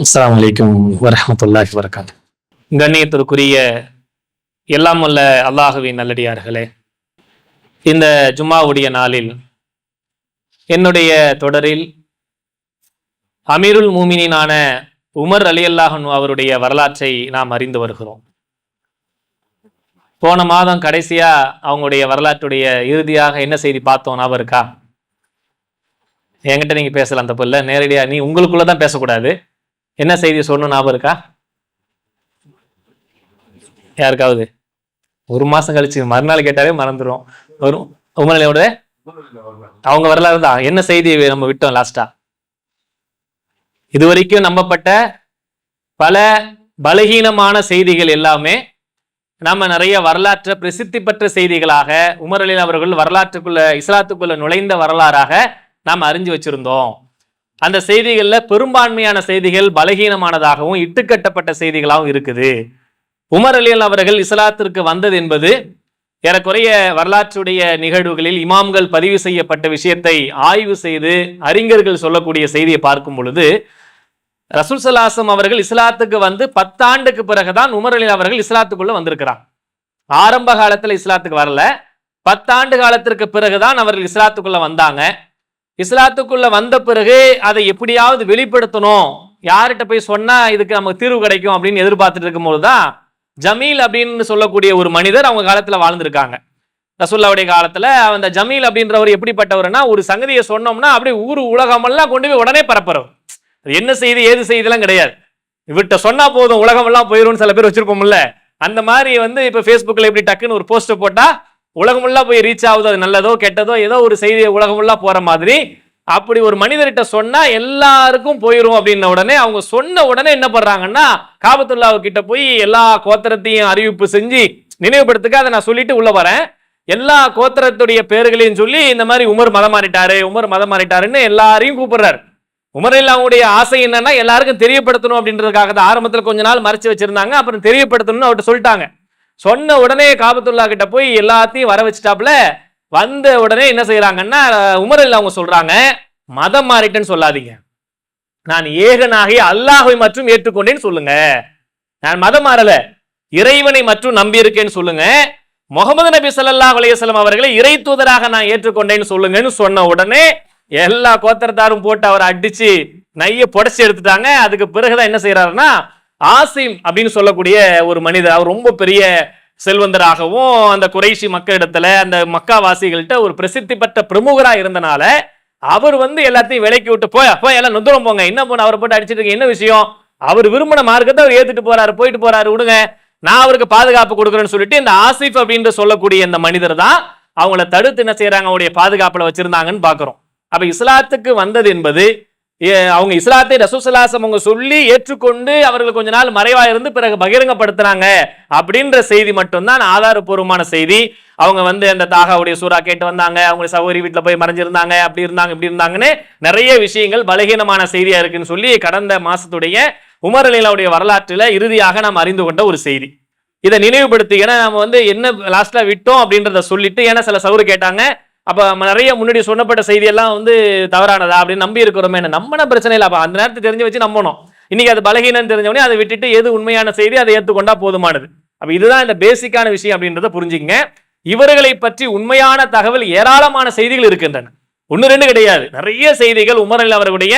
அஸ்லாம் வலைக்கம் வரஹ்மத்துல்லாஹி வரகாத் கண்ணியத்திற்குரிய எல்லாம் உள்ள அல்லாஹுவின் நல்லடியார்களே இந்த ஜும்மாவுடைய நாளில் என்னுடைய தொடரில் அமீருல் மூமினினான உமர் அலி அல்லாஹன் அவருடைய வரலாற்றை நாம் அறிந்து வருகிறோம். போன மாதம் கடைசியா அவங்களுடைய வரலாற்றுடைய இறுதியாக என்ன செய்தி பார்த்தோம் ஞாபகம் இருக்கா? என்கிட்ட நீங்க பேசலாம் அந்த பொருள் நேரடியா நீ உங்களுக்குள்ளே தான் பேசக்கூடாது. என்ன செய்தி சொல்லணும் ஞாபகம் இருக்கா? யாருக்காவது? ஒரு மாசம் கழிச்சு மறுநாள் கேட்டாலே மறந்துடும் வரும் உமரலையோட அவங்க வரலாறு தான். என்ன செய்தி நம்ம விட்டோம் லாஸ்டா இதுவரைக்கும் நம்பப்பட்ட பல பலகீனமான செய்திகள் எல்லாமே நம்ம நிறைய வரலாற்றை பிரசித்தி பெற்ற செய்திகளாக உமரலின் அவர்கள் வரலாற்றுக்குள்ள இஸ்லாத்துக்குள்ள நுழைந்த வரலாறாக நாம் அறிஞ்சு வச்சிருந்தோம். அந்த செய்திகளில் பெரும்பான்மையான செய்திகள் பலகீனமானதாகவும் இட்டுக்கட்டப்பட்ட செய்திகளாகவும் இருக்குது. உமர் அலியல் அவர்கள் இஸ்லாத்திற்கு வந்தது என்பது ஏறக்குறைய வரலாற்றுடைய நிகழ்வுகளில் இமாம்கள் பதிவு செய்யப்பட்ட விஷயத்தை ஆய்வு செய்து அறிஞர்கள் சொல்லக்கூடிய செய்தியை பார்க்கும் பொழுது ரசூல் சலாசம் அவர்கள் இஸ்லாத்துக்கு வந்து பத்தாண்டுக்கு பிறகுதான் உமர் அலி அவர்கள் இஸ்லாத்துக்குள்ள வந்திருக்கிறான் ஆரம்ப காலத்தில் இஸ்லாத்துக்கு வரல. பத்தாண்டு காலத்திற்கு பிறகுதான் அவர்கள் இஸ்லாத்துக்குள்ள வந்தாங்க. இஸ்லாத்துக்குள்ள வந்த பிறகு அதை எப்படியாவது வெளிப்படுத்தணும். யார்கிட்ட போய் சொன்னா இதுக்கு நமக்கு தீர்வு கிடைக்கும் அப்படின்னு எதிர்பார்த்துட்டு இருக்கும்போது தான் ஜமீல் அப்படின்னு சொல்லக்கூடிய ஒரு மனிதர் அவங்க காலத்துல வாழ்ந்திருக்காங்க. ரசுல்லாவுடைய காலத்துல அந்த ஜமீல் அப்படின்றவர் எப்படிப்பட்டவர்னா ஒரு சங்கதியை சொன்னோம்னா அப்படியே ஊர் உலகமெல்லாம் கொண்டு போய் உடனே பரப்புறவர். என்ன செய்தி ஏது செய்திலாம் கிடையாது. இவர்கிட்ட சொன்னா போதும் உலகமெல்லாம் போயிரும்னு சில பேர் வச்சிருப்போம்ல. அந்த மாதிரி வந்து இப்ப ஃபேஸ்புக்கில் எப்படி டக்குன்னு ஒரு போஸ்ட் போட்டா உலகமுள்ளா போய் ரீச் ஆகுது அது நல்லதோ கெட்டதோ ஏதோ ஒரு செய்தி உலகமுள்ளா போற மாதிரி அப்படி ஒரு மனிதர்கிட்ட சொன்னா எல்லாருக்கும் போயிடும் அப்படின்ன உடனே அவங்க சொன்ன உடனே என்ன பண்றாங்கன்னா காபத்துல்லாவு கிட்ட போய் எல்லா கோத்திரத்தையும் அறிவிப்பு செஞ்சு நினைவுபடுத்துக்க அதை நான் சொல்லிட்டு உள்ள வரேன். எல்லா கோத்திரத்துடைய பேர்களையும் சொல்லி இந்த மாதிரி உமர் மதம் மாறிட்டாரு உமர் மதம் மாறிட்டாருன்னு எல்லாரையும் கூப்பிடுறாரு. உமரில் அவங்களுடைய ஆசை என்னன்னா எல்லாருக்கும் தெரியப்படுத்தணும் அப்படின்றதுக்காக தான் ஆரம்பத்தில் கொஞ்ச நாள் மறைச்சு வச்சிருந்தாங்க அப்புறம் தெரியப்படுத்தணும்னு அவர்கிட்ட சொல்லிட்டாங்க. சொன்ன உடனே காபத்துல்லா கிட்ட போய் எல்லாத்தையும் வர வச்சுட்டாப்புல வந்த உடனே என்ன செய்யறாங்கன்னா உமரில் அவங்க சொல்றாங்க மதம் மாறிட்டேன்னு சொல்லாதீங்க. நான் ஏகனாகி அல்லாஹை மற்றும் ஏற்றுக்கொண்டேன்னு சொல்லுங்க. நான் மதம் மாறல இறைவனை மற்றும் நம்பியிருக்கேன்னு சொல்லுங்க. முகமது நபி ஸல்லல்லாஹு அலையம் அவர்களை இறை தூதராக நான் ஏற்றுக்கொண்டேன்னு சொல்லுங்கன்னு சொன்ன உடனே எல்லா கோத்தரத்தாரும் போட்டு அவரை அடிச்சு நைய புடச்சி எடுத்துட்டாங்க. அதுக்கு பிறகுதான் என்ன செய்யறாருன்னா ஆசிம் அப்படின்னு சொல்லக்கூடிய ஒரு மனிதர். அவர் ரொம்ப பெரிய செல்வந்தராகவும் அந்த குறைஷி மக்களிடத்துல அந்த மக்காவாசிகள்கிட்ட ஒரு பிரசித்தி பெற்ற பிரமுகராக இருந்தனால அவர் வந்து எல்லாத்தையும் விலைக்கு விட்டு போய் போய் எல்லாம் நுந்துரம் போங்க. என்ன போன அவரை போட்டு அடிச்சிட்டு இருக்கீங்க, என்ன விஷயம்? அவர் விரும்பின மார்க்கத்தை அவர் ஏத்துட்டு போறாரு போயிட்டு போறாரு விடுங்க. நான் அவருக்கு பாதுகாப்பு கொடுக்குறேன்னு சொல்லிட்டு இந்த ஆசிஃப் அப்படின்னு சொல்லக்கூடிய இந்த மனிதர் தான் அவங்கள தடுத்து என்ன செய்யறாங்க? அவருடைய பாதுகாப்புல வச்சிருந்தாங்கன்னு பாக்குறோம். அப்ப இஸ்லாத்துக்கு வந்தது என்பது அவங்க இஸ்லாத்தை ரசூசலாசம் அவங்க சொல்லி ஏற்றுக்கொண்டு அவர்கள் கொஞ்ச நாள் மறைவா இருந்து பிறகு பகிரங்கப்படுத்துறாங்க அப்படின்ற செய்தி மட்டும்தான் ஆதாரபூர்வமான செய்தி. அவங்க வந்து அந்த தாகாவுடைய சூறா கேட்டு வந்தாங்க. அவங்க சகோதரி வீட்டில் போய் மறைஞ்சிருந்தாங்க. அப்படி இருந்தாங்க இப்படி இருந்தாங்கன்னு நிறைய விஷயங்கள் பலகீனமான செய்தியா இருக்குன்னு சொல்லி கடந்த மாசத்துடைய உமர் அலிலாவுடைய வரலாற்றுல இறுதியாக நாம் அறிந்து கொண்ட ஒரு செய்தி. இதை நினைவுபடுத்தி ஏன்னா நம்ம வந்து என்ன லாஸ்ட்ல விட்டோம் அப்படின்றத சொல்லிட்டு ஏன்னா சில சவுறு கேட்டாங்க அப்போ நிறைய முன்னாடி சொன்னப்பட்ட செய்தியெல்லாம் வந்து தவறானதா அப்படின்னு நம்பி இருக்கிறோமே நம்பின பிரச்சனை இல்லை. அப்போ அந்த நேரத்தை தெரிஞ்சு வச்சு நம்பணும். இன்னைக்கு அது பலகீனம் தெரிஞ்சவனே அதை விட்டுட்டு எது உண்மையான செய்தி அதை ஏற்றுக்கொண்டா போதுமானது. அப்போ இதுதான் இந்த பேசிக்கான விஷயம் அப்படின்றத புரிஞ்சுக்கங்க. இவர்களை பற்றி உண்மையான தகவல் ஏராளமான செய்திகள் இருக்கின்றன. ஒன்று ரெண்டு கிடையாது. நிறைய செய்திகள் உமரில் அவர்களுடைய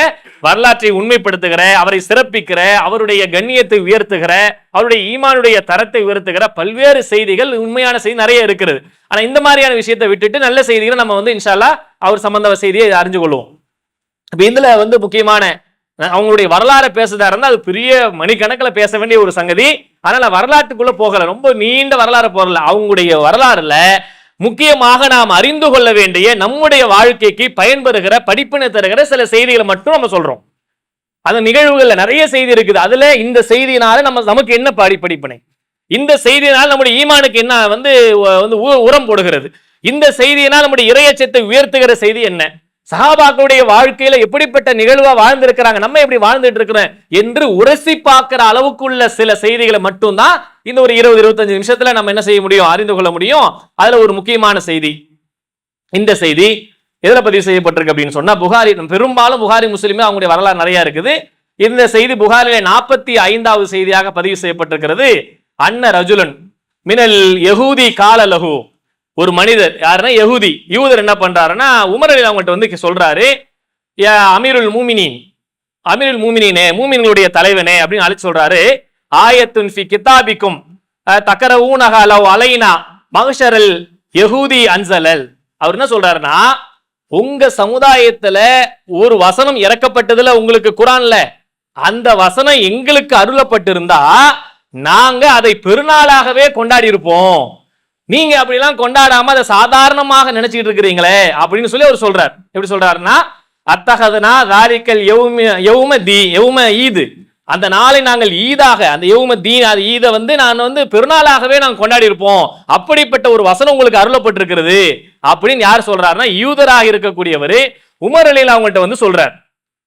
வரலாற்றை உண்மைப்படுத்துகிற அவரை சிறப்பிக்கிற அவருடைய கண்ணியத்தை உயர்த்துகிற அவருடைய ஈமானுடைய தரத்தை உயர்த்துகிற பல்வேறு செய்திகள் உண்மையான செய்தி நிறைய இருக்கிறது. ஆனால் இந்த மாதிரியான விஷயத்தை விட்டுட்டு நல்ல செய்திகளை நம்ம வந்து இன்ஷால்லா அவர் சம்பந்த செய்தியை அறிஞ்சு கொள்வோம். இப்போ இதில் வந்து முக்கியமான அவங்களுடைய வரலாறை பேசுதா இருந்தால் அது பெரிய மணிக்கணக்கில் பேச வேண்டிய ஒரு சங்கதி. அதனால வரலாற்றுக்குள்ள போகல. ரொம்ப நீண்ட வரலாறு போகல அவங்களுடைய வரலாறுல முக்கியமாக நாம் அறிந்து கொள்ள வேண்டிய நம்முடைய வாழ்க்கைக்கு பயன்படுகிற படிப்பினை தருகிற சில செய்திகளை மட்டும் நம்ம சொல்றோம். அந்த நிகழ்வுகள்ல நிறைய செய்தி இருக்குது. அதுல இந்த செய்தியினால நம்ம நமக்கு என்ன படி படிப்பினை? இந்த செய்தியினால் நம்முடைய ஈமானுக்கு என்ன வந்து வந்து உ- உரம் போடுகிறது? இந்த செய்தியினால் நம்முடைய இறையச்சத்தை உயர்த்துகிற செய்தி என்ன? சஹாபாக்களுடைய வாழ்க்கையில எப்படிப்பட்ட நிகழ்வா வாழ்ந்திருக்கிறாங்க? நம்ம எப்படி வாழ்ந்துட்டு இருக்கிறோம்? என்று உரசி பார்க்கிற அளவுக்குள்ள சில செய்திகளை மட்டும்தான் இந்த ஒரு இருபது இருபத்தஞ்சு நிமிஷத்துல நம்ம என்ன செய்ய முடியும்? அறிந்து கொள்ள முடியும். அதுல ஒரு முக்கியமான செய்தி. இந்த செய்தி எதில் பதிவு செய்யப்பட்டிருக்கு அப்படின்னு சொன்னா புகாரி பெரும்பாலும் புகாரி முஸ்லீமே அவங்களுடைய வரலாறு நிறைய இருக்குது. இந்த செய்தி புகாரிலே நாற்பத்தி ஐந்தாவது செய்தியாக பதிவு செய்யப்பட்டிருக்கிறது. அன்ன ரஜுலன் மினல் யகூதி கால லகு ஒரு மனிதர் யாருன்னா யகுதி. யூதர் என்ன பண்றாருன்னா உமர் அலி அவங்கள்ட்ட வந்து சொல்றாரு யா அமீருல் மூமினின் அமீருல் மூமினினே மூமின்களுடைய தலைவனே அப்படின்னு அழைச்சு சொல்றாரு. ஆயத்துன் ஃபி கிதாபிக்கும் தக்கர ஊனக லவ் அலைனா மகஷரல் யகுதி அன்சலல். அவர் என்ன சொல்றாருன்னா உங்க சமுதாயத்துல ஒரு வசனம் இறக்கப்பட்டதுல உங்களுக்கு குரான்ல. அந்த வசனம் எங்களுக்கு அருளப்பட்டிருந்தா நாங்க அதை பெருநாளாகவே கொண்டாடி இருப்போம் நீங்க அப்படிலாம் கொண்டாடாம அதை சாதாரணமாக நினைச்சிட்டு இருக்கிறீங்களே அப்படின்னு சொல்லி அவர் சொல்றார். எப்படி சொல்றாருன்னா அத்தகதுனா தாரிக்கல் எவும எவும தீ எவும ஈது. அந்த நாளை நாங்கள் ஈதாக அந்த எவும தீன் அது ஈதை வந்து நான் வந்து பெருநாளாகவே நாங்கள் கொண்டாடி இருப்போம். அப்படிப்பட்ட ஒரு வசனம் உங்களுக்கு அருளப்பட்டிருக்கிறது அப்படின்னு யார் சொல்றாருன்னா யூதராக இருக்கக்கூடியவர் உமர் அலியில் அவங்கள்ட்ட வந்து சொல்றார்.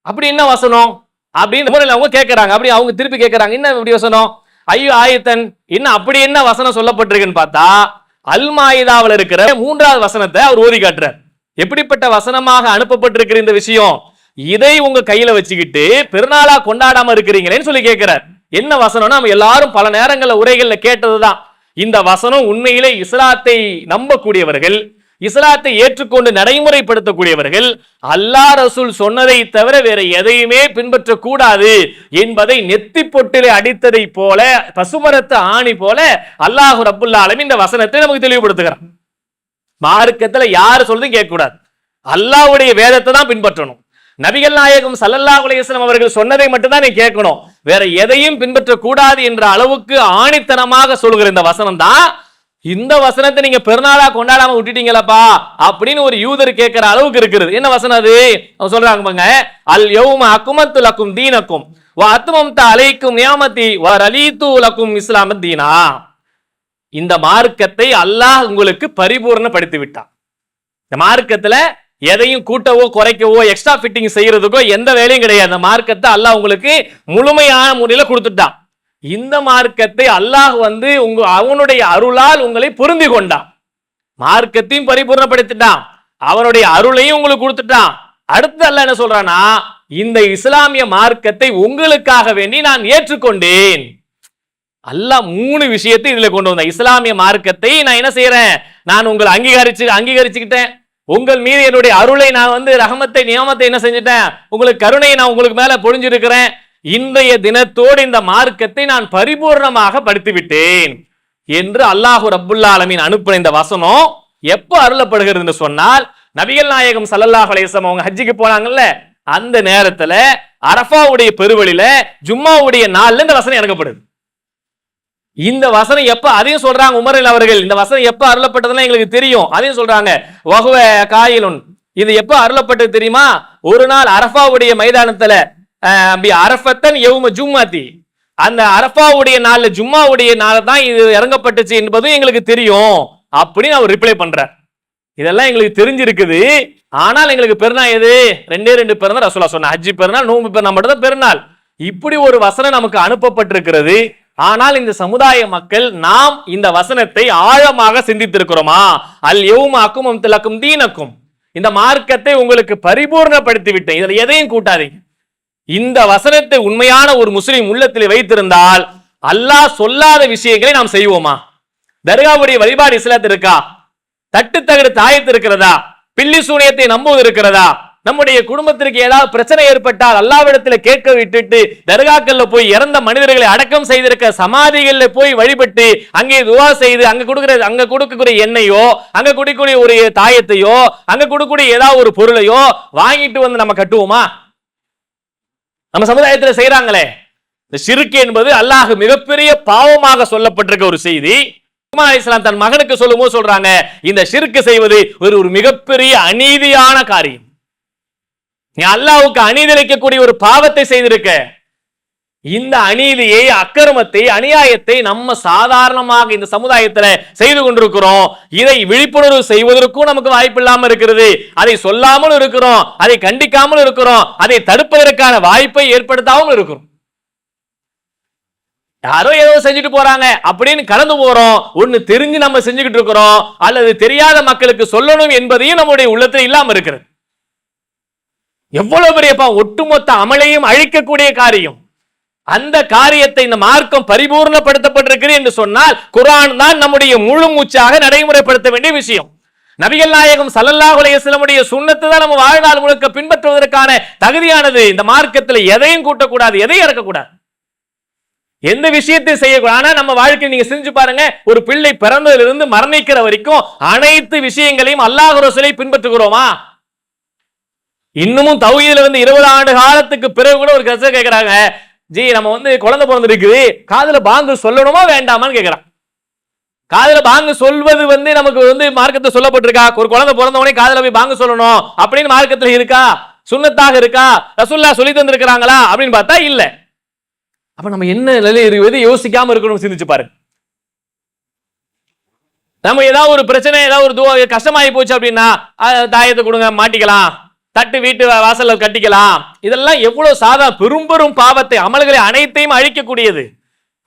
அப்படி என்ன வசனம்? அப்படின்னு உமர் அவங்க கேட்கறாங்க அப்படி அவங்க திருப்பி கேட்கறாங்க என்ன இப்படி வசனம்? ஐயோ ஆயத்தன் என்ன அப்படி என்ன வசனம் சொல்லப்பட்டிருக்குன்னு பார்த்தா அல்மாயிதாவில் இருக்கிற மூன்றாவது வசனத்தை அவர் ஓதி காட்டுறார். எப்படிப்பட்ட வசனமாக அனுப்பப்பட்டிருக்கிற இந்த விஷயம்? இதை உங்க கையில வச்சுக்கிட்டு பெருநாளா கொண்டாடாம இருக்கிறீங்களேன்னு சொல்லி கேட்கிறார் என்ன வசனம்னா நம்ம எல்லாரும் பல நேரங்களில் உரைகளில் கேட்டதுதான். இந்த வசனம் உண்மையிலே இஸ்லாத்தை நம்பக்கூடியவர்கள் இஸ்லாத்தை ஏற்றுக்கொண்டு நடைமுறைப்படுத்தக்கூடியவர்கள் அல்லாஹ் ரசூல் சொன்னதை தவிர வேற எதையுமே பின்பற்றக்கூடாது என்பதை நெத்தி பொட்டிலே அடித்ததை போல பசுமரத்து ஆணி போல அல்லாஹு ரப்புல்லா இந்த வசனத்தை நமக்கு தெளிவுபடுத்துகிறான். மார்க்கத்துல யாரு சொல்றதும் கேட்கக்கூடாது. அல்லாஹ்வுடைய வேதத்தை தான் பின்பற்றணும். நபிகள் நாயகம் சல்லல்லா உலகம் அவர்கள் சொன்னதை மட்டும்தான் நீ கேட்கணும். வேற எதையும் பின்பற்றக்கூடாது என்ற அளவுக்கு ஆணித்தனமாக சொல்கிற இந்த வசனம் தான் இந்த வசனத்தை நீங்க பெருநாளா கொண்டாடாம விட்டுட்டீங்களப்பா அப்படின்னு ஒரு யூதர் கேட்கிற அளவுக்கு இருக்குது. என்ன வசனம் அது? அவங்க சொல்றாங்க பாங்க அல் யௌம அக்குமத்து லக்கும் தீனக்கும் வா அத்மம்த அலைக்கும் நியாமதி வ ரலீது லக்கும் இஸ்லாம தீனா. இந்த மார்க்கத்தை அல்லாஹ் உங்களுக்கு பரிபூர்ணப்படுத்தி விட்டான் இந்த மார்க்கத்துல எதையும் கூட்டவோ குறைக்கவோ எக்ஸ்ட்ரா ஃபிட்டிங் செய்யறதுக்கோ எந்த வேலையும் கிடையாது. அந்த மார்க்கத்தை அல்லாஹ் உங்களுக்கு முழுமையான முறையில் கொடுத்துட்டான். இந்த மார்க்கத்தை அல்லாஹ் வந்து உங்க அவனுடைய அருளால் உங்களை பொருந்தி கொண்டான். மார்க்கத்தையும் பரிபூர்ணப்படுத்திட்டான். அவனுடைய அருளையும் உங்களுக்கு கொடுத்துட்டான். அடுத்து அல்ல என்ன சொல்றானா இந்த இஸ்லாமிய மார்க்கத்தை உங்களுக்காக வேண்டி நான் ஏற்றுக்கொண்டேன். அல்லாஹ் மூணு விஷயத்தை இதுல கொண்டு வந்தேன். இஸ்லாமிய மார்க்கத்தை நான் என்ன செய்யறேன் நான் உங்களை அங்கீகரிச்சு அங்கீகரிச்சுக்கிட்டேன். உங்கள் மீது என்னுடைய அருளை நான் வந்து ரஹமத்தை நியமத்தை என்ன செஞ்சுட்டேன்? உங்களுக்கு கருணையை நான் உங்களுக்கு மேல பொழிஞ்சிருக்கிறேன். இன்றைய தினத்தோடு இந்த மார்க்கத்தை நான் பரிபூர்ணமாக படித்துவிட்டேன். என்று அல்லாஹு ரப்புல்லா அலமின் அனுப்பின இந்த வசனம் எப்போ அருளப்படுகிறது என்று சொன்னால் நபிகள் நாயகம் சல்லல்லாஹ் அலைஹி அவங்க ஹஜ்ஜுக்கு போனாங்கல்ல அந்த நேரத்துல அரஃபாவுடைய பெருவழியில ஜும்மாவுடைய நாள்ல இந்த வசனம் இறங்கப்படுது. இந்த வசனம் எப்ப அதையும் சொல்றாங்க உமரில் அவர்கள் இந்த வசனம் எப்ப அருளப்பட்டதுன்னா எங்களுக்கு தெரியும். அதையும் சொல்றாங்க. வகுவ காயிலுன். இது எப்ப அருளப்பட்டது தெரியுமா? ஒரு நாள் அரஃபாவுடைய மைதானத்துல அப்படி அரஃபத்தன் எவும ஜும்மாத்தி. அந்த அரஃபாவுடைய நாள்ல ஜும்மாவுடைய நாள் தான் இது இறங்கப்பட்டுச்சு என்பதும் எங்களுக்கு தெரியும் அப்படின்னு அவர் ரிப்ளை பண்றார். இதெல்லாம் எங்களுக்கு தெரிஞ்சிருக்குது. ஆனால் எங்களுக்கு பெருநாள் எது? ரெண்டே ரெண்டு பெருநாள் ரசோலா சொன்ன ஹஜ்ஜி பெருநாள் நோம்பு பெருநாள் மட்டும் தான் பெருநாள். இப்படி ஒரு வசனம் நமக்கு அனுப்பப்பட்டிருக்கிறது. ஆனால் இந்த சமுதாய மக்கள் நாம் இந்த வசனத்தை ஆழமாக சிந்தித்திருக்கிறோமா? அல் எவும் அக்கும் திலக்கும் தீனக்கும். இந்த மார்க்கத்தை உங்களுக்கு பரிபூர்ணப்படுத்தி விட்டேன் இதில் எதையும் கூட்டாதீங்க. இந்த வசனத்தை உண்மையான ஒரு முஸ்லீம் உள்ளத்தில் வைத்திருந்தால் அல்லாஹ் சொல்லாத விஷயங்களை நாம் செய்வோமா? தர்காவுடைய வழிபாடு இஸ்லாத்து இருக்கா? தட்டு தகடு தாயத்து இருக்கிறதா? பில்லி சூனியத்தை நம்புவது இருக்கிறதா? நம்முடைய குடும்பத்திற்கு ஏதாவது பிரச்சனை ஏற்பட்டால் அல்லாவிடத்துல கேட்க விட்டுட்டு தர்காக்கள்ல போய் இறந்த மனிதர்களை அடக்கம் செய்திருக்க சமாதிகள்ல போய் வழிபட்டு அங்கே துவா செய்து அங்க கொடுக்கிற அங்க கொடுக்கக்கூடிய எண்ணெயோ அங்க குடிக்கூடிய ஒரு தாயத்தையோ அங்க கொடுக்கக்கூடிய ஏதாவது ஒரு பொருளையோ வாங்கிட்டு வந்து நம்ம கட்டுவோமா? நம்ம சமுதாயத்துல செய்கிறாங்களே இந்த சிறுக்கு என்பது அல்லாஹ் மிகப்பெரிய பாவமாக சொல்லப்பட்டிருக்க ஒரு செய்தி. இஸ்லாம் தன் மகனுக்கு சொல்லும்போது சொல்றாங்க இந்த சிறுக்கு செய்வது ஒரு ஒரு மிகப்பெரிய அநீதியான காரியம். நீ அல்லாவுக்கு அநீதி அளிக்கக்கூடிய ஒரு பாவத்தை செய்திருக்க. இந்த அநீதியை அக்கிரமத்தை அநியாயத்தை நம்ம சாதாரணமாக இந்த சமுதாயத்தில் செய்து கொண்டிருக்கிறோம். இதை விழிப்புணர்வு செய்வதற்கும் நமக்கு வாய்ப்பு இல்லாமல் இருக்கிறது. அதை சொல்லாமல் இருக்கிறோம். அதை கண்டிக்காமல் இருக்கிறோம். அதை தடுப்பதற்கான வாய்ப்பை ஏற்படுத்தாமல் இருக்கிறோம். யாரோ ஏதோ செஞ்சுட்டு போறாங்க அப்படின்னு கலந்து போறோம். ஒண்ணு தெரிஞ்சு நம்ம செஞ்சுக்கிட்டு இருக்கிறோம். அல்லது தெரியாத மக்களுக்கு சொல்லணும் என்பதையும் நம்முடைய உள்ளத்தில் இல்லாமல் இருக்கிறது. எவ்வளவு பெரியப்பா ஒட்டுமொத்த அமலையும் அழிக்கக்கூடிய காரியம். அந்த காரியத்தை இந்த மார்க்கம் பரிபூர்ணப்படுத்தப்பட்டிருக்கிறது என்று சொன்னால் குரான் தான் நம்முடைய முழு மூச்சாக நடைமுறைப்படுத்த வேண்டிய விஷயம். நபிகள் நாயகம் சல்லல்லாஹு அலைஹி வஸல்லமுடைய தான் நம்ம வாழ்நாள் முழுக்க பின்பற்றுவதற்கான தகுதியானது. இந்த மார்க்கத்தில் எதையும் கூட்டக்கூடாது எதையும் இறக்கக்கூடாது. எந்த விஷயத்தையும் செய்யக்கூடாது. ஆனா நம்ம வாழ்க்கை நீங்க செஞ்சு பாருங்க ஒரு பிள்ளை பிறந்ததிலிருந்து மரணிக்கிற வரைக்கும் அனைத்து விஷயங்களையும் அல்லாஹ் ரசூலை பின்பற்றுகிறோமா? இன்னமும் தௌஹீதுல வந்து இருபது ஆண்டு காலத்துக்கு பிறகு கூட ஒரு கச கேட்கிறாங்க ஜி நம்ம வந்து குழந்தை பிறந்திருக்குது. காதுல பாங்கு சொல்லணுமா வேண்டாமான்னு கேட்குறான் காதில் பாங்கு சொல்வது வந்து நமக்கு வந்து மார்க்கத்தை சொல்லப்பட்டிருக்கா. ஒரு குழந்தை பிறந்த உடனே போய் பாங்கு சொல்லணும் அப்படின்னு மார்க்கத்தில் இருக்கா? சுண்ணத்தாக இருக்கா? ரசுல்லா சொல்லி தந்திருக்கிறாங்களா அப்படின்னு பார்த்தா இல்ல. அப்ப நம்ம என்ன நிலை இருக்குது யோசிக்காம இருக்கணும் சிந்திச்சு பாருங்க. நம்ம ஏதாவது ஒரு பிரச்சனை ஏதாவது ஒரு கஷ்டமாயி போச்சு அப்படின்னா தாயத்தை கொடுங்க மாட்டிக்கலாம். தட்டு வீட்டு வா- வாசல்ல கட்டிக்கலாம். இதெல்லாம் எவ்வளவு சாதா பெரும்பெரும் பாவத்தை அமல்களை அனைத்தையும் அழிக்கக்கூடியது.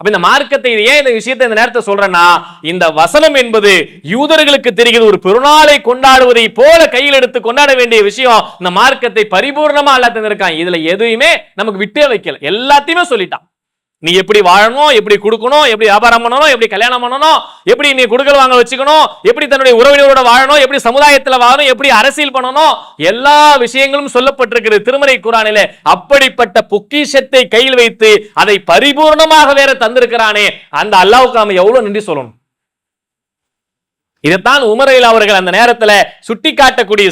அப்ப இந்த மார்க்கத்தை ஏன் இந்த விஷயத்தை இந்த நேரத்தை சொல்றேன்னா இந்த வசனம் என்பது யூதர்களுக்கு தெரிகிறது. ஒரு பெருநாளை கொண்டாடுவதை போல கையில் எடுத்து கொண்டாட வேண்டிய விஷயம் இந்த மார்க்கத்தை பரிபூர்ணமா அல்ல தந்திருக்கான். இதுல எதுவுமே நமக்கு விட்டே வைக்கல. எல்லாத்தையுமே சொல்லிட்டான். நீ எப்படி வாழணும் எப்படி கொடுக்கணும் எப்படி வியாபாரம் பண்ணணும் எப்படி கல்யாணம் பண்ணணும் எப்படி நீ குடுக்கல் வாங்க வச்சுக்கணும் எப்படி தன்னுடைய உறவினரோட வாழணும் எப்படி சமுதாயத்தில் வாழணும் எப்படி அரசியல் பண்ணணும் எல்லா விஷயங்களும் சொல்லப்பட்டிருக்கிறது திருமறை குரானிலே அப்படிப்பட்ட பொக்கிஷத்தை கையில் வைத்து அதை பரிபூர்ணமாக வேற தந்திருக்கிறானே. அந்த அல்லாவுக்கு நாம எவ்வளவு நன்றி சொல்லணும்? இதைத்தான் உமரையில் அவர்கள் அந்த நேரத்தில் சுட்டி காட்டக்கூடிய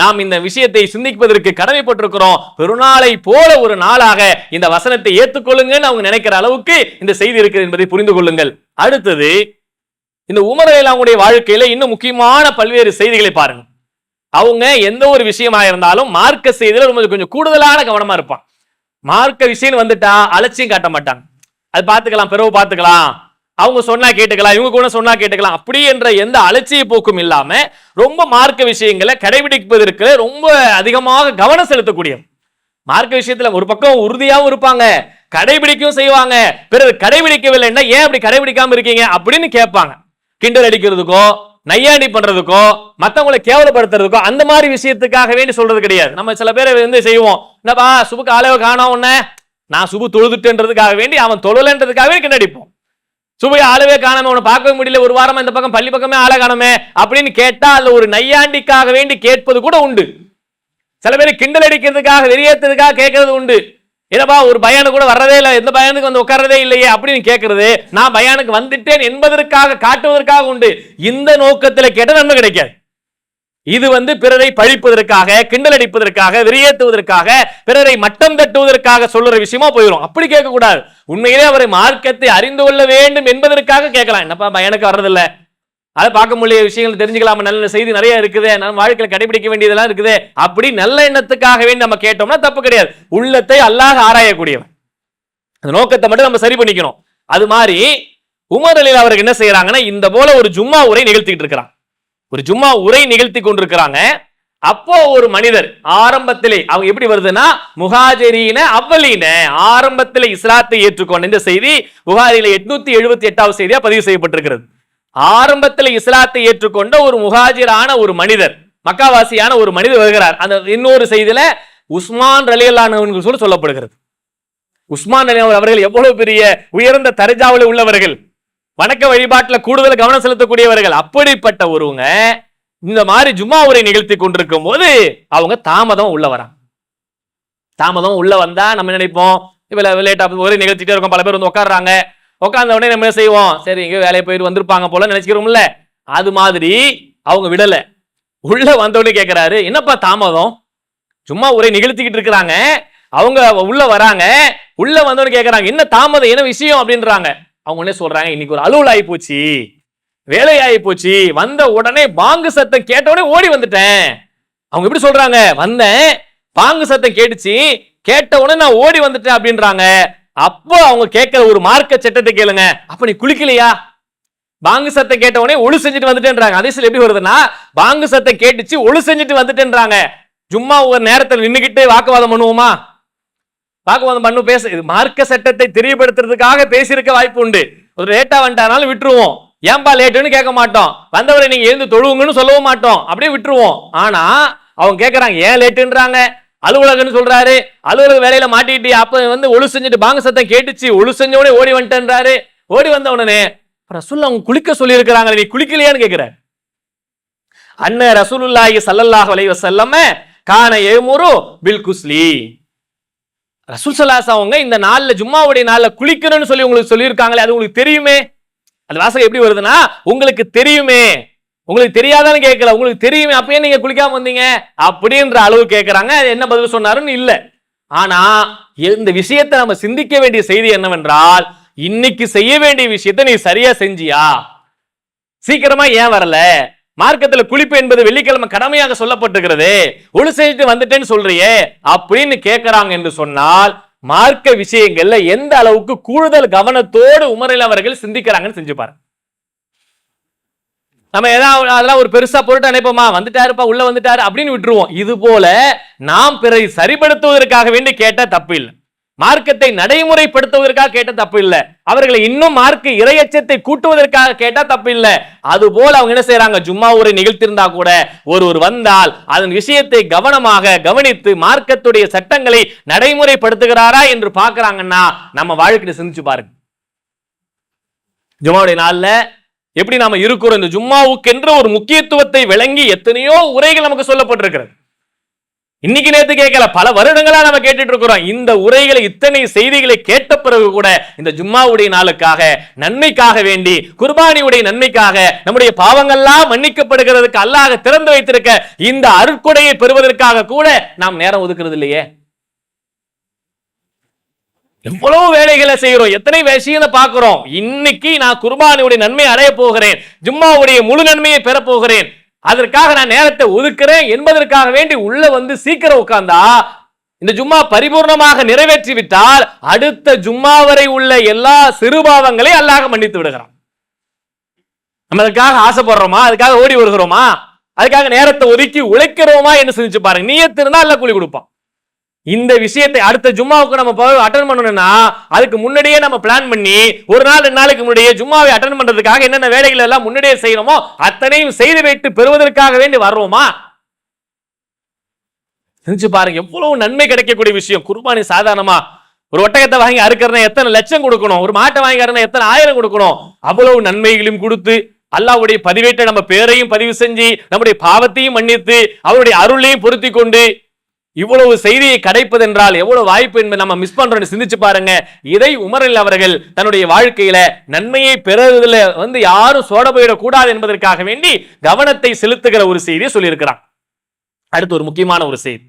நாம் இந்த விஷயத்தை சிந்திப்பதற்கு கடமைப்பட்டிருக்கிறோம். பெருநாளை போல ஒரு நாளாக இந்த வசனத்தை ஏற்றுக்கொள்ளுங்கன்னு அவங்க நினைக்கிற அளவுக்கு இந்த செய்தி இருக்குது என்பதை புரிந்து கொள்ளுங்கள். அடுத்தது இந்த உமரையில் அவங்களுடைய வாழ்க்கையில இன்னும் முக்கியமான பல்வேறு செய்திகளை பாருங்க. அவங்க எந்த ஒரு விஷயமா இருந்தாலும் மார்க்க செய்தியில ரொம்ப கொஞ்சம் கூடுதலான கவனமா இருப்பான் மார்க்க விஷயம் வந்துட்டா அலட்சியம் காட்ட மாட்டாங்க. அது பார்த்துக்கலாம் பிறகு பார்த்துக்கலாம். அவங்க சொன்னா கேட்டுக்கலாம் இவங்க கூட சொன்னா கேட்டுக்கலாம். அப்படி என்ற எந்த அலட்சிய போக்கும் இல்லாம ரொம்ப மார்க்க விஷயங்களை கடைபிடிப்பதற்கு ரொம்ப அதிகமாக கவனம் செலுத்தக்கூடிய மார்க்க விஷயத்துல ஒரு பக்கம் உறுதியாகவும் இருப்பாங்க கடைபிடிக்கவும் செய்வாங்க. பிறர் கடைபிடிக்கவில்லைன்னா ஏன் அப்படி கடைபிடிக்காம இருக்கீங்க அப்படின்னு கேட்பாங்க. கிண்டல் அடிக்கிறதுக்கோ நையாண்டி பண்றதுக்கோ மத்தவங்களை கேவலப்படுத்துறதுக்கோ அந்த மாதிரி விஷயத்துக்காக வேண்டி சொல்றது கிடையாது. நம்ம சில பேரை வந்து செய்வோம் என்னப்பா சுபுக்கு ஆளவை காணோம் உன்ன. நான் சுபு தொழுதுட்டேன்றதுக்காக வேண்டி அவன் தொழலன்றதுக்காக வேண்டி கிண்டடிப்போம் சுவை ஆளவே காணாம உன்னை பார்க்கவே முடியல. ஒரு வாரமா இந்த பக்கம் பள்ளி பக்கமே ஆளை காணாமே அப்படின்னு கேட்டா அதுல ஒரு நையாண்டிக்காக வேண்டி கேட்பது கூட உண்டு. சில பேர் கிண்டல் அடிக்கிறதுக்காக வெறியேற்றதுக்காக கேட்கறது உண்டு. என்னப்பா ஒரு பயானு கூட வர்றதே இல்லை எந்த பயானுக்கு வந்து உட்கார்றதே இல்லையே அப்படின்னு கேட்கறது நான் பயானுக்கு வந்துட்டேன் என்பதற்காக காட்டுவதற்காக உண்டு. இந்த நோக்கத்தில் கேட்ட நன்மை கிடைக்காது. இது வந்து பிறரை பழிப்பதற்காக கிண்டல் அடிப்பதற்காக வெறியேற்றுவதற்காக பிறரை மட்டம் தட்டுவதற்காக சொல்லுற விஷயமா போயிடும் அப்படி கேட்கக்கூடாது. உண்மையிலே அவரை மார்க்கத்தை அறிந்து கொள்ள வேண்டும் என்பதற்காக கேட்கலாம். என்னப்பா எனக்கு வர்றதில்ல. அதை பார்க்க முடிய விஷயங்கள் தெரிஞ்சுக்கலாம் நல்ல நல்ல செய்தி நிறைய இருக்குது. நம்ம வாழ்க்கையில் கடைபிடிக்க வேண்டியதெல்லாம் இருக்குது. அப்படி நல்ல எண்ணத்துக்காக வேண்டி நம்ம கேட்டோம்னா தப்பு கிடையாது. உள்ளத்தை அல்லாஹ் ஆராயக்கூடியவன். அந்த நோக்கத்தை மட்டும் நம்ம சரி பண்ணிக்கணும். அது மாதிரி உமர் அலில் அவருக்கு என்ன செய்யறாங்கன்னா இந்த போல ஒரு ஜும்மா உரை நிகழ்த்திட்டு இருக்கிறான். ஒரு ஜும்மா உரை நிகழ்த்தி கொண்டிருக்கிறாங்க. அப்போ ஒரு மனிதர் ஆரம்பத்திலே அவங்க எப்படி வருதுன்னா முஹாஜரீன அவ்வலீன ஆரம்பத்தில் இஸ்லாத்தை ஏற்றுக்கொண்ட இந்த செய்தி புகாரில எட்நூத்தி எழுபத்தி எட்டாவது செய்தியா பதிவு செய்யப்பட்டிருக்கிறது. ஆரம்பத்தில் இஸ்லாத்தை ஏற்றுக்கொண்ட ஒரு முஹாஜிரான ஒரு மனிதர் மக்காவாசியான ஒரு மனிதர் வருகிறார். அந்த இன்னொரு செய்தியில உஸ்மான் ரலியல்லானவர்கள் கூட சொல்லப்படுகிறது. உஸ்மான் அலி அவர்கள் எவ்வளவு பெரிய உயர்ந்த தரஜாவில் உள்ளவர்கள். வணக்க வழிபாட்டில் கூடுதல் கவனம் செலுத்தக்கூடியவர்கள் அப்படிப்பட்ட ஒருவங்க இந்த மாதிரி ஜும்மா உரை நிகழ்த்தி கொண்டிருக்கும் போது அவங்க தாமதம் உள்ள வராங்க. தாமதம் உள்ள வந்தா நம்ம நினைப்போம்? இவ்வளவு லேட்டா உரை நிகழ்த்திட்டே இருக்கும் பல பேர் வந்து உட்காடுறாங்க உட்கார்ந்த உடனே நம்ம என்ன செய்வோம்? சரி இங்க வேலையை போயிட்டு வந்திருப்பாங்க போல நினைச்சுக்கிறோம்ல. அது மாதிரி அவங்க விடல. உள்ள வந்தவொடனே கேட்கிறாரு என்னப்பா தாமதம்? சும்மா உரை நிகழ்த்திக்கிட்டு இருக்கிறாங்க. அவங்க உள்ள வராங்க. உள்ள வந்தவொடனே கேட்கறாங்க என்ன தாமதம்? என்ன விஷயம்? அப்படின்றாங்க. அவங்க உடனே சொல்றாங்க? இன்னைக்கு ஒரு அலுவல் ஆகி போச்சு. வேலை ஆகி போச்சு. வந்த உடனே பாங்கு சத்தம் கேட்ட உடனே ஓடி வந்துட்டேன். அவங்க எப்படி சொல்றாங்க? வந்தேன். பாங்கு சத்தம் கேட்டுச்சு. கேட்ட உடனே நான் ஓடி வந்துட்டேன் அப்படின்றாங்க. அப்போ அவங்க கேட்கிற ஒரு மார்க்க சட்டத்தை கேளுங்க. அப்ப நீ குளிக்கலையா? பாங்கு சத்தம் கேட்ட உடனே ஒழு செஞ்சுட்டு வந்துட்டேன்றாங்க. அதே எப்படி வருதுன்னா பாங்கு சத்தம் கேட்டுச்சு ஒழு செஞ்சுட்டு வந்துட்டேன்றாங்க. சும்மா ஒரு நேரத்தில் நின்றுக்கிட்டு வாக்குவாதம் பண்ணுவோமா? வாக்குவாதம் பண்ணு பேச. இது மார்க்க சட்டத்தை தெரியப்படுத்துறதுக்காக பேசியிருக்க வாய்ப்பு உண்டு. ஒரு லேட்டா வந்துட்டானாலும் விட்டுருவோம். ஏன்பா லேட்டுன்னு கேட்க மாட்டோம். வந்தவரை நீங்க எழுந்து தொழுவுங்கன்னு சொல்லவும் மாட்டோம். அப்படியே விட்டுருவோம். ஆனா அவங்க கேட்கறாங்க ஏன் லேட்டுன்றாங்க? அலுவலகம்னு சொல்றாரு. அலுவலக வேலையில மாட்டிட்டு அப்ப வந்து ஒழு செஞ்சுட்டு பாங்க சத்தம் கேட்டுச்சு. ஒழு செஞ்ச உடனே ஓடி வந்துட்டேன்றாரு. ஓடி வந்த உடனே ரசூல் அவங்க குளிக்க சொல்லி இருக்கிறாங்க நீ குளிக்கலையான்னு கேட்கிற அண்ணன் ரசூலுல்லாஹி சல்லல்லாஹ் அலைஹி செல்லம்ம கான ஏமுரு பில் குஸ்லி. ரசூல் ஸல்லல்லாஹு அவங்க இந்த நாளில் ஜும்மாவுடைய நாளில் குளிக்கணும்னு சொல்லி உங்களுக்கு சொல்லியிருக்காங்களே அது உங்களுக்கு தெரியுமே? அது வாசகம் எப்படி வருதுன்னா உங்களுக்கு தெரியுமே உங்களுக்கு தெரியாதான்னு கேட்கல உங்களுக்கு தெரியுமே அப்பயே நீங்க குளிக்காம வந்தீங்க? அப்படின்ற அளவு கேட்கறாங்க. அது என்ன பதில் சொன்னாருன்னு இல்லை. ஆனா இந்த விஷயத்தை நம்ம சிந்திக்க வேண்டிய செய்தி என்னவென்றால் இன்னைக்கு செய்ய வேண்டிய விஷயத்த நீ சரியா செஞ்சியா? சீக்கிரமா ஏன் வரல? மார்க்கத்தில் குளிப்பு என்பது வெள்ளிக்கிழமை கடமையாக சொல்லப்பட்டிருக்கிறது. ஒழு செஞ்சுட்டு வந்துட்டேன்னு சொல்றியே. அப்படின்னு கேட்கிறாங்க என்று சொன்னால் மார்க்க விஷயங்கள்ல எந்த அளவுக்கு கூடுதல் கவனத்தோடு உமரில் அவர்கள் சிந்திக்கிறாங்கன்னு செஞ்சு பாருங்க நம்ம ஏதாவது அதெல்லாம் ஒரு பெருசா பொருட்டு நினைப்போமா வந்துட்டாருப்பா உள்ள வந்துட்டாரு அப்படின்னு விட்டுருவோம். இது போல நாம் பிறரை சரிப்படுத்துவதற்காக வேண்டி கேட்ட தப்பு இல்லை. மார்க்கத்தை நடைமுறைப்படுத்துவதற்காக கேட்ட தப்பு இல்லை. அவர்களை இன்னும் மார்க்க இரையச்சத்தை கூட்டுவதற்காக கேட்டா தப்பு இல்லை. அது போல அவங்க என்ன செய்யறாங்க ஜும்மா உரை நிகழ்த்திருந்தா கூட ஒருவர் வந்தால் அதன் விஷயத்தை கவனமாக கவனித்து மார்க்கத்துடைய சட்டங்களை நடைமுறைப்படுத்துகிறாரா என்று பார்க்கறாங்கன்னா நம்ம வாழ்க்கையில சிந்திச்சு பாருங்க. ஜும்மாவுடைய நாள்ல எப்படி நாம இருக்கிறோம்? இந்த ஜும்மாவுக்கென்று ஒரு முக்கியத்துவத்தை விளங்கி எத்தனையோ உரைகள் நமக்கு சொல்லப்பட்டிருக்கிறது. இன்னைக்கு நேத்து கேட்கல பல வருடங்களா நம்ம கேட்டுட்டு இருக்கிறோம். இந்த உரைகளை இத்தனை செய்திகளை கேட்ட பிறகு கூட இந்த ஜும்மாவுடைய நாளுக்காக நன்மைக்காக வேண்டி குர்பானியுடைய நன்மைக்காக நம்முடைய பாவங்கள்லாம் மன்னிக்கப்படுகிறதுக்கு அல்லாஹ் திறந்து வைத்திருக்க இந்த அருட்கொடையை பெறுவதற்காக கூட நாம் நேரம் ஒதுக்குறது இல்லையே? எவ்வளவு வேலைகளை செய்யறோம் எத்தனை விஷயத்தை பார்க்கிறோம். இன்னைக்கு நான் குர்பானியுடைய நன்மை அடைய போகிறேன் ஜும்மாவுடைய முழு நன்மையை பெற போகிறேன். அதற்காக நான் நேரத்தை ஒதுக்குறேன் என்பதற்காக வேண்டி உள்ள வந்து சீக்கிரம் உட்கார்ந்தா இந்த ஜும்மா பரிபூர்ணமாக நிறைவேற்றி விட்டால் அடுத்த ஜும்மா வரை உள்ள எல்லா சிறுபாவங்களையும் அல்லாஹ் மன்னித்து விடுகிறான். நம்ம அதுக்காக ஆசைப்படுறோமா? அதுக்காக ஓடி வருகிறோமா? அதுக்காக நேரத்தை ஒதுக்கி உழைக்கிறோமா? என்று சிந்திச்சு பாருங்க. நீயத்து இருந்தா அல்ல கூலி கொடுப்பான். இந்த விஷயத்தை அடுத்த ஜும்மாவுக்கு நம்ம அட்டன் பண்ணணும்னா அதுக்கு முன்னாடியே நம்ம பிளான் பண்ணி ஒரு நாள் ரெண்டு நாளுக்கு முன்னாடியே ஜும்மாவை அட்டன் பண்றதுக்காக என்னென்ன வேலைகள் எல்லாம் முன்னாடியே செய்யணுமோ அத்தனையும் செய்து வைத்து பெறுவதற்காக வேண்டி வர்றோமா? நினைச்சு பாருங்க எவ்வளவு நன்மை கிடைக்கக்கூடிய விஷயம். குர்பானி சாதாரணமா ஒரு ஒட்டகத்தை வாங்கி அறுக்கிறனா எத்தனை லட்சம் கொடுக்கணும்? ஒரு மாட்டை வாங்கி அறுனா எத்தனை ஆயிரம் கொடுக்கணும்? அவ்வளவு நன்மைகளையும் கொடுத்து அல்லாவுடைய பதிவேட்டை நம்ம பேரையும் பதிவு செஞ்சு நம்முடைய பாவத்தையும் மன்னித்து அவருடைய அருளையும் பொருத்தி கொண்டு இவ்வளவு செய்தியை கிடைப்பதென்றால் எவ்வளவு வாய்ப்பு என்பதை நம்ம மிஸ் பண்றோம்னு சிந்திச்சு பாருங்க. இதை உமரில் அவர்கள் தன்னுடைய வாழ்க்கையில நன்மையை பெறுவதில் வந்து யாரும் சோட போயிடக்கூடாது என்பதற்காக வேண்டி கவனத்தை செலுத்துகிற ஒரு செய்தியை சொல்லியிருக்கிறான் அடுத்து ஒரு முக்கியமான ஒரு செய்தி.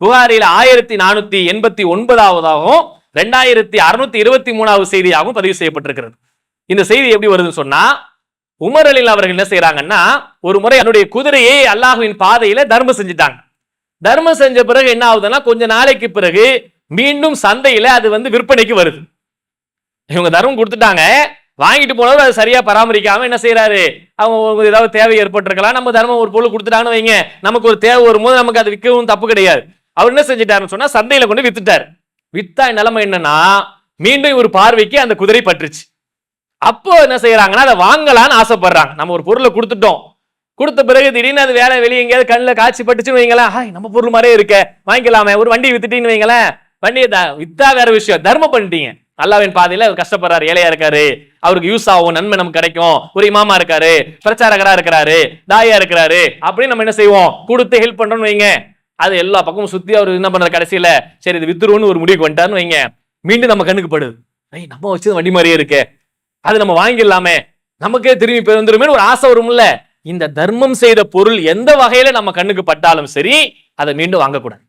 புகாரில் ஆயிரத்தி நானூத்தி எண்பத்தி ஒன்பதாவதாகவும் ரெண்டாயிரத்தி அறுநூத்தி இருபத்தி மூணாவது செய்தியாகவும் பதிவு செய்யப்பட்டிருக்கிறது. இந்த செய்தி எப்படி வருதுன்னு சொன்னா உமர் அலில் அவர்கள் என்ன செய்யறாங்கன்னா ஒரு முறை என்னுடைய குதிரையை அல்லாஹுவின் பாதையில தர்மம் செஞ்சுட்டாங்க. தர்மம் செஞ்ச பிறகு என்ன ஆகுதுன்னா கொஞ்ச நாளைக்கு பிறகு மீண்டும் சந்தையில அது வந்து விற்பனைக்கு வருது. இவங்க தர்மம் கொடுத்துட்டாங்க வாங்கிட்டு போனவர் அதை சரியா பராமரிக்காம என்ன செய்யறாரு அவங்க ஏதாவது தேவை ஏற்பட்டிருக்கலாம் நம்ம தர்மம் ஒரு பொருள் கொடுத்துட்டாங்கன்னு வைங்க. நமக்கு ஒரு தேவை வரும்போது நமக்கு அது விற்கவும் தப்பு கிடையாது. அவர் என்ன செஞ்சிட்டாருன்னு சொன்னா சந்தையில கொண்டு வித்துட்டார். வித்தா நிலைமை என்னன்னா மீண்டும் ஒரு பார்வைக்கு அந்த குதிரை பற்றுச்சு அப்போ என்ன செய்யறாங்கன்னா அதை வாங்கலாம்னு ஆசைப்படுறாங்க. நம்ம ஒரு பொருளை கொடுத்துட்டோம். கொடுத்த பிறகு திடீர்னு அது வேலை வெளியே எங்கேயாவது கண்ணில் காட்சி பட்டுச்சுன்னு வைங்களேன். ஹாய் நம்ம பொருள் மாதிரியே இருக்க. வாங்கிக்கலாமே. ஒரு வண்டி வித்துட்டீங்கன்னு வைங்களேன். வண்டியை த- வித்தா வேற விஷயம். தர்மம் பண்ணிட்டீங்க. அல்லாவின் பாதையில அவர் கஷ்டப்படுறாரு ஏழையா இருக்காரு. அவருக்கு யூஸ் ஆகும் நன்மை நமக்கு கிடைக்கும். ஒரு இமாமா இருக்காரு பிரச்சாரகரா இருக்கிறாரு தாயா இருக்கிறாரு. அப்படின்னு நம்ம என்ன செய்வோம்? கொடுத்து ஹெல்ப் பண்றோம்னு வைங்க. அது எல்லா பக்கமும் சுத்தி அவர் என்ன பண்ற கடைசியில? சரி இது வித்துருவோம்னு ஒரு முடிவுக்கு வந்துட்டாருன்னு வைங்க. மீண்டும் நம்ம கண்ணுக்கு படுது. ஐய் நம்ம வச்சது வண்டி மாதிரியே இருக்கே. அது நம்ம வாங்கிடலாமே. நமக்கே திரும்பி போய் வந்துருமே ஒரு ஆசை வரும்ல. இந்த தர்மம் செய்த பொருள் எந்த வகையில நம்ம கண்ணுக்கு பட்டாலும் சரி அதை மீண்டும் வாங்கக்கூடாது.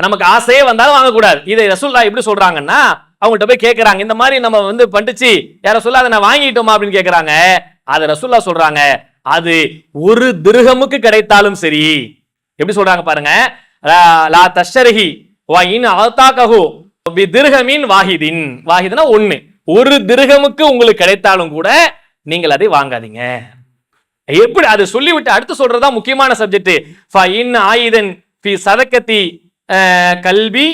நமக்கு ஆசையே வந்தாலும் வாங்கக்கூடாது. இதை ரசூல்லா எப்படி சொல்றாங்கன்னா அவங்கள்ட்ட போய் கேட்கறாங்க இந்த மாதிரி நம்ம வந்து பண்ணிச்சு யார சொல்ல அதை நான் வாங்கிட்டோமா அப்படின்னு கேட்கறாங்க அதை ரசூல்லா சொல்றாங்க அது ஒரு திருகமுக்கு கிடைத்தாலும் சரி. எப்படி சொல்றாங்க பாருங்க லா- லா தஷரிஹி வா இன் அத்தாகஹு பி திருகமின் வாஹிதின். வாஹிதுனா ஒன்று ஒரு திருகமுக்கு உங்களுக்கு கிடைத்தாலும் கூட நீங்கள் அதை வாங்காதீங்க. எப்படி அதை சொல்லிவிட்டு அடுத்து சொல்றதா முக்கியமான சப்ஜெக்ட் இன் ஆயுதன் ஃபி சதக்கத்தி கல்வி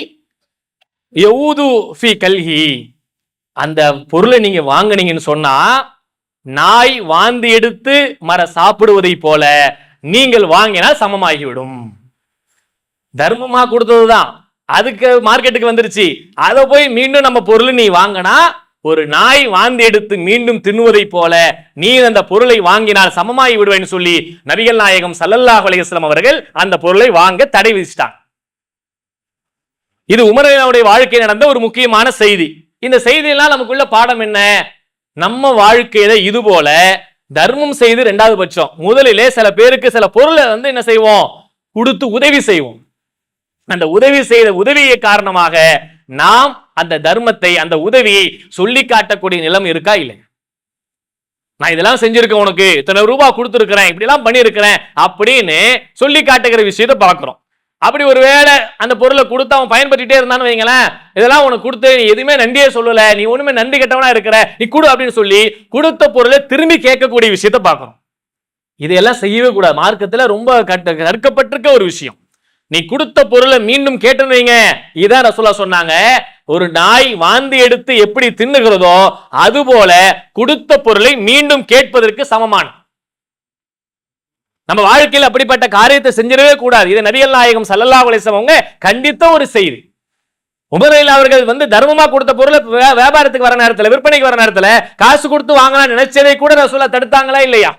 யவுது ஃபி கல்கி அந்த பொருளை நீங்க வாங்கினீங்கன்னு சொன்னா நாய் வாந்தி எடுத்து மர சாப்பிடுவதை போல நீங்கள் வாங்கினால் சமமாகிவிடும். தர்மமா கொடுத்ததுதான். அதுக்கு மார்க்கெட்டுக்கு வந்துருச்சு. அதை போய் மீண்டும் நம்ம பொருள் நீ வாங்கினா ஒரு நாய் வாந்தி எடுத்து மீண்டும் தின்னுவதை போல நீ அந்த பொருளை வாங்கினால் சமமாகி விடுவேன்னு சொல்லி நபிகள் நாயகம் சல்லல்லாஹ் அலையம் அவர்கள் அந்த பொருளை வாங்க தடை விதிச்சிட்டாங்க. இது உமரனுடைய வாழ்க்கை நடந்த ஒரு முக்கியமான செய்தி. இந்த செய்தியெல்லாம் நமக்குள்ள பாடம் என்ன? நம்ம வாழ்க்கையில இது போல தர்மம் செய்து ரெண்டாவது பட்சம். முதலிலே சில பேருக்கு சில பொருளை வந்து என்ன செய்வோம்? கொடுத்து உதவி செய்வோம். அந்த உதவி செய்த உதவியை காரணமாக நாம் அந்த தர்மத்தை அந்த உதவியை சொல்லி காட்டக்கூடிய நிலம் இருக்கா இல்லை நான் இதெல்லாம் செஞ்சிருக்கேன் உனக்கு இத்தனை ரூபாய் கொடுத்துருக்கிறேன் இப்படி எல்லாம் பண்ணியிருக்கிறேன் அப்படின்னு சொல்லி காட்டுகிற விஷயத்த பார்க்கிறோம். அப்படி ஒரு வேளை அந்த பொருளை கொடுத்து அவன் பயன்படுத்திட்டே இருந்தான்னு வைங்களேன் இதெல்லாம் உனக்கு கொடுத்து நீ எதுவுமே நன்றியே சொல்லல நீ ஒண்ணுமே நன்றி கெட்டவனா இருக்கிற நீ கொடு அப்படின்னு சொல்லி கொடுத்த பொருளை திரும்பி கேட்கக்கூடிய விஷயத்த பார்க்கிறோம். இதையெல்லாம் செய்யவே கூடாது. மார்க்கத்துல ரொம்ப கட்ட கற்கப்பட்டிருக்க ஒரு விஷயம். நீ கொடுத்த பொருளை மீண்டும் கேட்டுன்னு வைங்க. இதான் ரசூலா சொன்னாங்க. ஒரு நாய் வாந்தி எடுத்து எப்படி தின்னுகிறதோ அதுபோல கொடுத்த பொருளை மீண்டும் கேட்பதற்கு சமமான. நம்ம வாழ்க்கையில் அப்படிப்பட்ட காரியத்தை செஞ்சிடவே கூடாது. இது நபிகள் நாயகம் சல்லல்லா அலைஹி அவங்க கண்டித்த ஒரு செய்தி. உமரையில் அவர்கள் வந்து தர்மமா கொடுத்த பொருளை வியாபாரத்துக்கு வர நேரத்தில் விற்பனைக்கு வர நேரத்தில் காசு கொடுத்து வாங்கலாம் நினைச்சதை கூட ரசூலா தடுத்தாங்களா இல்லையா?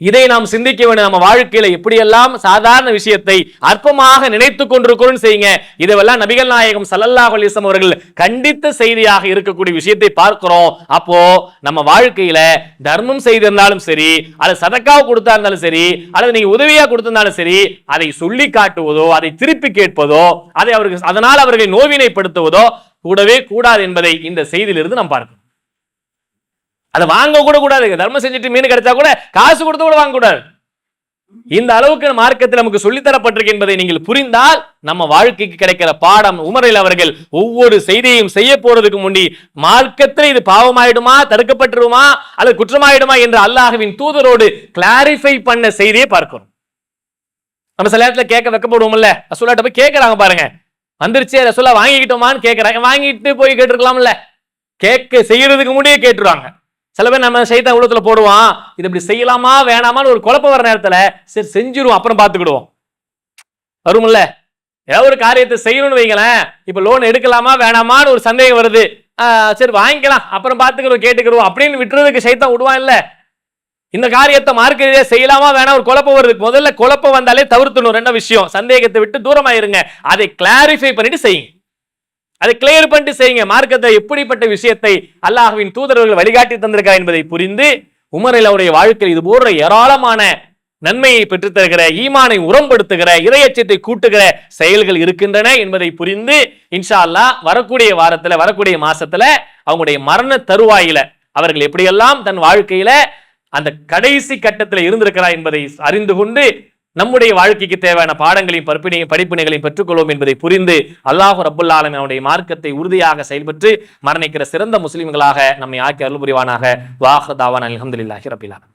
இதை நாம் சிந்திக்க வேண்டும். நம்ம வாழ்க்கையில எப்படியெல்லாம் சாதாரண விஷயத்தை அற்பமாக நினைத்து கொண்டிருக்கிறோம் செய்யுங்க. இதெல்லாம் நபிகள் நாயகம் சல்லல்லா அலிசம் அவர்கள் கண்டித்த செய்தியாக இருக்கக்கூடிய விஷயத்தை பார்க்கிறோம். அப்போ நம்ம வாழ்க்கையில தர்மம் செய்திருந்தாலும் சரி அல்லது சதக்காவை கொடுத்தா இருந்தாலும் சரி அல்லது நீங்க உதவியா கொடுத்திருந்தாலும் சரி அதை சொல்லி காட்டுவதோ அதை திருப்பி கேட்பதோ அதை அவர்கள் அதனால் அவர்களை நோவினைப்படுத்துவதோ கூடவே கூடாது என்பதை இந்த செய்தியிலிருந்து நாம் பார்க்கிறோம். அதை வாங்க கூட கூடாது. தர்மம் செஞ்சுட்டு மீன் கிடைச்சா கூட காசு கொடுத்து கூட வாங்க கூடாது. இந்த அளவுக்கு மார்க்கத்தில் நமக்கு சொல்லித்தரப்பட்டிருக்கு என்பதை நீங்கள் புரிந்தால் நம்ம வாழ்க்கைக்கு கிடைக்கிற பாடம் உமரில் அவர்கள் ஒவ்வொரு செய்தியையும் செய்ய போறதுக்கு முன்னி மார்க்கத்தில் இது பாவமாயிடுமா தடுக்கப்பட்டுருமா அல்லது குற்றமாயிடுமா என்று அல்லாஹுவின் தூதரோடு கிளாரிஃபை பண்ண செய்தியை பார்க்கிறோம். நம்ம சில நேரத்தில் கேட்க வைக்கப்படுவோம்ல. ரசூலாட்ட போய் கேட்கறாங்க பாருங்க. வந்துருச்சே ரசூலா வாங்கிக்கிட்டோமான்னு கேட்கறாங்க. வாங்கிட்டு போய் கேட்டுருக்கலாம்ல. கேட்க செய்யறதுக்கு முன்னே கேட்டுருவாங்க. சில பேர் நம்ம சைத்தான் உள்ளத்துல போடுவான் இது இப்படி செய்யலாமா வேணாமான்னு ஒரு குழப்பம் வர நேரத்துல சரி செஞ்சிருவோம் அப்புறம் பார்த்துக்கிடுவோம். வரும்ல? ஏதாவது ஒரு காரியத்தை செய்யணும்னு வைங்களேன் இப்ப லோன் எடுக்கலாமா வேணாமான்னு ஒரு சந்தேகம் வருது. சரி வாங்கிக்கலாம் அப்புறம் பார்த்துக்கிறோம் கேட்டுக்கிறோம் அப்படின்னு விட்டுறதுக்கு சைத்தான் விடுவான் இல்ல. இந்த காரியத்தை மார்க்க செய்யலாமா வேணாம் ஒரு குழப்பம் வருது. முதல்ல குழப்பம் வந்தாலே தவிர்த்தணும் ரெண்டு விஷயம். சந்தேகத்தை விட்டு தூரமாயிருங்க. அதை கிளாரிஃபை பண்ணிட்டு செய்யுங்க. அதை கிளியர் பண்ணிட்டு செய்யுங்க. மார்க்கத்தை எப்படிப்பட்ட விஷயத்தை அல்லாஹுவின் தூதரவர்கள் வழிகாட்டி தந்திருக்கார் என்பதை புரிந்து உமரில் அவருடைய வாழ்க்கையில் இது போன்ற ஏராளமான நன்மையை பெற்றுத்தருகிற ஈமானை உரம்படுத்துகிற இரையச்சத்தை கூட்டுகிற செயல்கள் இருக்கின்றன என்பதை புரிந்து இன்ஷா அல்லாஹ் வரக்கூடிய வாரத்துல வரக்கூடிய மாசத்துல அவங்களுடைய மரண தருவாயில அவர்கள் எப்படியெல்லாம் தன் வாழ்க்கையில அந்த கடைசி கட்டத்தில் இருந்திருக்கிறார் என்பதை அறிந்து கொண்டு நம்முடைய வாழ்க்கைக்கு தேவையான பாடங்களையும் பற்பினை படிப்பினைகளையும் பெற்றுக்கொள்வோம் என்பதை புரிந்து அல்லாஹு ரபுல்லாலம் அவனுடைய மார்க்கத்தை உறுதியாக செயல்பட்டு மரணிக்கிற சிறந்த முஸ்லிம்களாக நம்மை ஆக்கி அருள் புரிவானாக வாஹ் அலமதுல்லாஹி ரபிலான்